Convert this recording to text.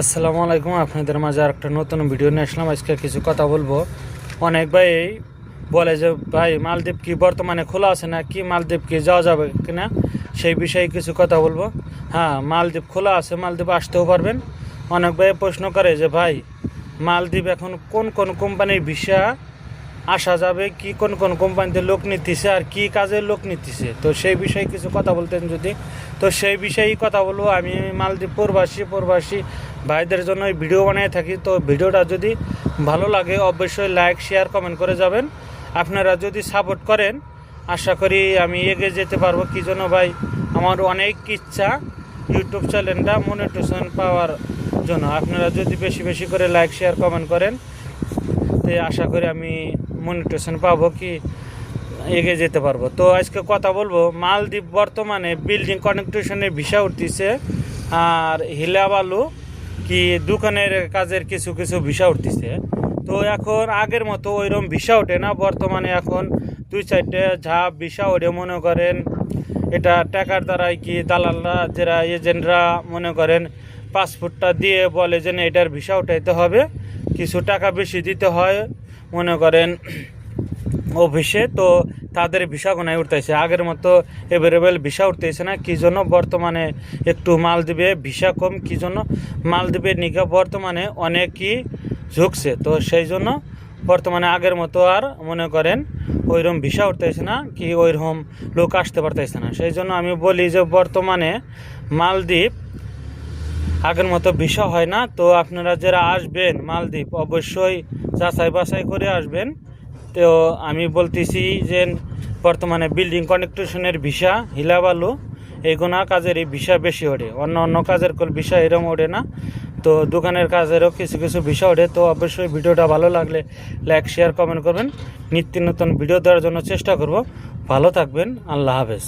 আসসালামু আলাইকুম, আপনাদের মাঝে আর একটা নতুন ভিডিও নিয়ে আসলাম। আজকে কিছু কথা বলব। অনেক ভাই বলে যে, ভাই, মালদ্বীপ কি বর্তমানে খোলা আছে না কি? মালদ্বীপ কি যাওয়া যাবে কিনা? সেই বিষয়ে কিছু কথা বলব। হ্যাঁ মালদ্বীপ খোলা আছে, মালদ্বীপ আসতেও পারবেন। অনেক ভাই প্রশ্ন করে যে, ভাই, মালদ্বীপ এখন কোন কোন কোম্পানির ভিসা আসা যাবে? কি কোন কোন কোম্পানিতে লোক নিতেছে আর কি কাজের লোক নিতেছে? তো সেই বিষয়ে কিছু কথা বলতেন যদি। তো সেই বিষয়েই কথা বলব। আমি মালদ্বীপ প্রবাসী প্রবাসী ভাইদের জন্য ভিডিও বানিয়ে থাকি। তো ভিডিওটা যদি ভালো লাগে, অবশ্যই লাইক শেয়ার কমেন্ট করে যাবেন। আপনারা যদি সাপোর্ট করেন, আশা করি আমি এগিয়ে যেতে পারব। কি জন্য ভাই? আমার অনেক ইচ্ছা ইউটিউব চ্যানেলটা মনিটেশন পাওয়ার জন্য। আপনারা যদি বেশি বেশি করে লাইক শেয়ার কমেন্ট করেন, তো আশা করি আমি মনিটেশন পাবো কি, এগিয়ে যেতে পারব। তো আজকে কথা বলব, মালদ্বীপ বর্তমানে বিল্ডিং কানেকটেশনের ভিসা উঠতেছে, আর হিলাবালু কি দোকানের কাজের কিছু কিছু ভিসা উঠতেছে। তো এখন আগের মতো ওইরকম ভিসা ওঠে না, বর্তমানে এখন দুই চারটে ঝাপ ভিসা ওঠে, মনে করেন এটা টাকার দ্বারাই কি দালালরা, যারা এজেন্টরা মনে করেন পাসপোর্টটা দিয়ে বলে যে এটার ভিসা উঠাইতে হবে, কিছু টাকা বেশি দিতে হয়, মনে করেন অফিসে, তো তাদের ভিসা গোনায় উঠতেছে। আগের মতো অ্যাভেলেবেল ভিসা উঠতেছে না। কি জন্য বর্তমানে একটু মালদ্বীপে ভিসা কম, কি জন্য মালদ্বীপের নিকা বর্তমানে অনেকই ঝুঁকছে। তো সেই জন্য বর্তমানে আগের মতো আর মনে করেন ওইরকম ভিসা উঠতেছে না, কি ওইরকম লোক আসতে পারতেছে না। সেই জন্য আমি বলি যে, বর্তমানে মালদ্বীপ আগের মতো ভিসা হয় না। তো আপনারা যারা আসবেন মালদ্বীপ, অবশ্যই যাচাই বাছাই করে আসবেন। তো আমি বলতেছি যে বর্তমানে বিল্ডিং কনেকট্রেশনের ভিসা, হিলাবালু, এইগুনা কাজের এই ভিসা বেশি ওঠে অন্য অন্য কাজের কল ভিসা এরম ওঠে না। তো দোকানের কাজেরও কিছু কিছু ভিসা ওঠে তো অবশ্যই ভিডিওটা ভালো লাগলে লাইক শেয়ার কমেন্ট করবেন। নিত্য নতুন ভিডিও দেওয়ার জন্য চেষ্টা করব। ভালো থাকবেন। আল্লাহ হাফেজ।